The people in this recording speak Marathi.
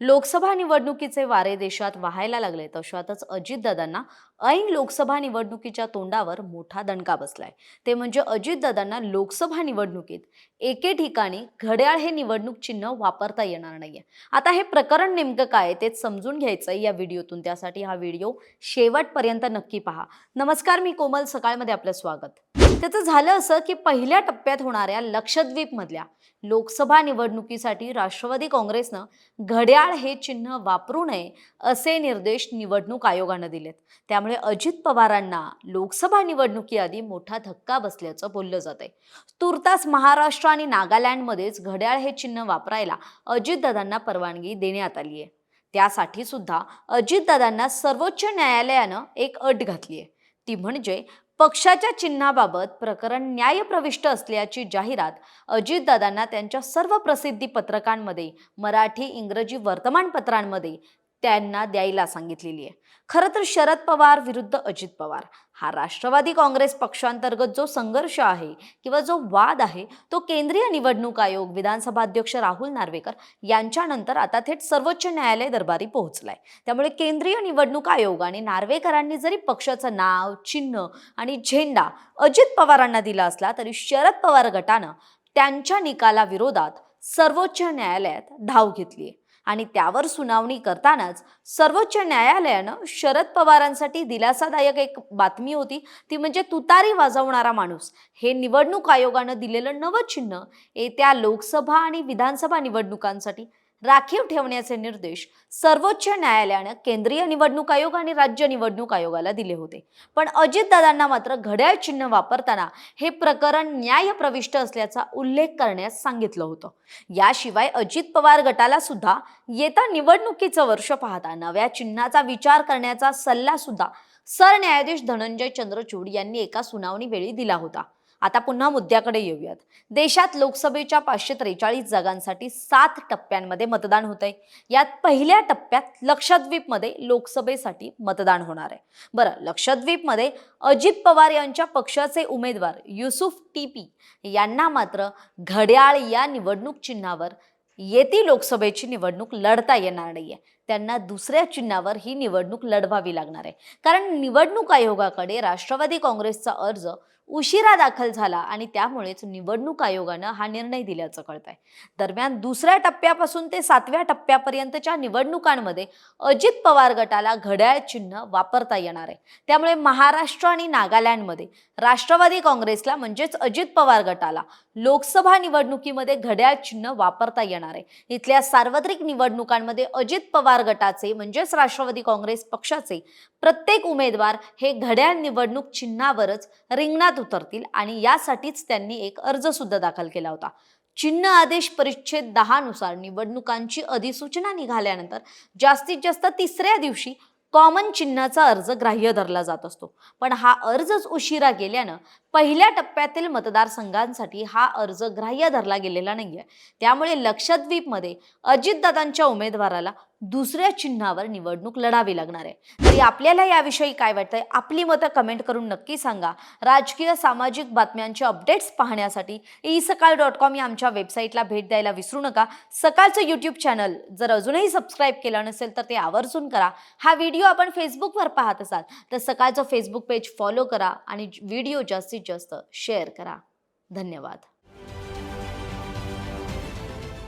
लोकसभा निवडणुकीचे वारे देशात वाहायला लागले तशातच अजितदादांना ऐन लोकसभा निवडणुकीच्या तोंडावर मोठा दणका बसलाय. ते म्हणजे अजितदादांना लोकसभा निवडणुकीत एके ठिकाणी घड्याळ हे निवडणूक चिन्ह वापरता येणार नाहीये. आता हे प्रकरण नेमकं काय ते समजून घ्यायचं या व्हिडिओतून. त्यासाठी हा व्हिडिओ शेवटपर्यंत नक्की पहा. नमस्कार मी कोमल. सकाळमध्ये आपलं स्वागत. त्याचं झालं असं की पहिल्या टप्प्यात होणाऱ्या लक्षद्वीपमधल्या लोकसभा निवडणुकीसाठी राष्ट्रवादी काँग्रेसनं घड्याळ हे चिन्ह वापरू नये असे निर्देश निवडणूक आयोगानं दिलेत. त्यामुळे अजित पवारांना लोकसभा निवडणुकीआधी मोठा धक्का बसल्याचं बोललं जात आहे तुर्तास महाराष्ट्र आणि नागालँडमध्येच घड्याळ हे चिन्ह वापरायला अजितदादांना परवानगी देण्यात आली आहे त्यासाठी सुद्धा अजितदादांना सर्वोच्च न्यायालयानं एक अट घातली आहे ती म्हणजे पक्षाच्या चिन्हाबाबत प्रकरण न्यायप्रविष्ट असल्याची जाहिरात अजितदादांना त्यांच्या सर्व प्रसिद्धी पत्रकांमध्ये मराठी इंग्रजी वर्तमानपत्रांमध्ये त्यांना द्यायला सांगितलेली आहे. खरं तर शरद पवार विरुद्ध अजित पवार. हा राष्ट्रवादी काँग्रेस पक्षांतर्गत जो संघर्ष आहे किंवा जो वाद आहे तो केंद्रीय निवडणूक आयोग विधानसभा अध्यक्ष राहुल नार्वेकर यांच्यानंतर आता थेट सर्वोच्च न्यायालय दरबारी पोहोचलाय. त्यामुळे केंद्रीय निवडणूक आयोग आणि नार्वेकरांनी जरी पक्षाचं नाव चिन्ह आणि झेंडा अजित पवारांना दिला असला तरी शरद पवार गटानं त्यांच्या निकालाविरोधात सर्वोच्च न्यायालयात धाव घेतली आणि त्यावर सुनावणी करतानाच सर्वोच्च न्यायालयानं शरद पवारांसाठी दिलासादायक एक बातमी होती. ती म्हणजे तुतारी वाजवणारा माणूस. हे निवडणूक आयोगानं दिलेलं नवं चिन्ह येत्या लोकसभा आणि विधानसभा निवडणुकांसाठी. राखीव ठेवण्याचे निर्देश सर्वोच्च न्यायालयानं केंद्रीय निवडणूक आयोग आणि राज्य निवडणूक आयोगाला दिले होते. पण अजितदादांना मात्र घड्याळ चिन्ह वापरताना हे प्रकरण न्यायप्रविष्ट असल्याचा उल्लेख करण्यास सांगितलं होतं. याशिवाय अजित पवार गटाला सुद्धा येत्या निवडणुकीचं वर्ष पाहता नव्या चिन्हाचा विचार करण्याचा सल्ला सुद्धा सरन्यायाधीश धनंजय चंद्रचूड यांनी एका सुनावणी वेळी दिला होता. आता पुन्हा मुद्द्याकडे येऊयात. देशात लोकसभेच्या पाचशे त्रेचाळीस जागांसाठी सात टप्प्यांमध्ये मतदान होत आहे यात पहिल्या टप्प्यात लक्षद्वीपमध्ये लोकसभेसाठी मतदान होणार आहे. बरं लक्षद्वीपमध्ये अजित पवार यांच्या पक्षाचे उमेदवार युसुफ टीपी यांना मात्र घड्याळ या निवडणूक चिन्हावर येती लोकसभेची निवडणूक लढता येणार नाहीये. त्यांना दुसऱ्या चिन्हावर ही निवडणूक लढवावी लागणार आहे. कारण निवडणूक आयोगाकडे राष्ट्रवादी काँग्रेसचा अर्ज उशिरा दाखल झाला आणि त्यामुळेच निवडणूक आयोगानं हा निर्णय दिल्याचं कळत आहे दरम्यान दुसऱ्या टप्प्यापासून ते सातव्या टप्प्यापर्यंतच्या निवडणुकांमध्ये अजित पवार गटाला घड्याळ चिन्ह वापरता येणार आहे. त्यामुळे महाराष्ट्र आणि नागालँडमध्ये राष्ट्रवादी काँग्रेसला म्हणजेच अजित पवार गटाला लोकसभा निवडणुकीमध्ये घड्याळ चिन्ह वापरता येणार आहे. इथल्या सार्वत्रिक निवडणुकांमध्ये अजित पवार गटाचे म्हणजेच राष्ट्रवादी काँग्रेस पक्षाचे प्रत्येक उमेदवार हे घड्याळ निवडणूक चिन्हावरच रिंगणात उतरतील आणि यासाठीच त्यांनी एक अर्ज सुद्धा दाखल केला होता. चिन्ह आदेश परिच्छेद दहानुसार निवडणुकांची अधिसूचना निघाल्यानंतर जास्तीत जास्त तिसऱ्या दिवशी कॉमन चिन्हाचा अर्ज ग्राह्य धरला जात असतो. पण हा अर्जच उशिरा गेल्यानं पहिल्या टप्प्यातील मतदारसंघांसाठी हा अर्ज ग्राह्य धरला गेलेला नाहीये. त्यामुळे लक्षद्वीपमध्ये अजितदादांच्या उमेदवाराला दुसऱ्या चिन्हावर निवडणूक लढावी लागणार आहे. तरी आपल्याला याविषयी काय वाटतंय? आपली मतं कमेंट करून नक्की सांगा. राजकीय सामाजिक बातम्यांचे अपडेट्स पाहण्यासाठी ई सकाळ डॉट कॉम या आमच्या वेबसाईटला भेट द्यायला विसरू नका. सकाळचं यूट्यूब चॅनल जर अजूनही सबस्क्राईब केलं नसेल तर ते आवर्जून करा. हा व्हिडिओ आपण फेसबुकवर पाहत असाल तर सकाळचं फेसबुक पेज फॉलो करा आणि व्हिडिओ जास्तीत जास्त शेअर करा. धन्यवाद.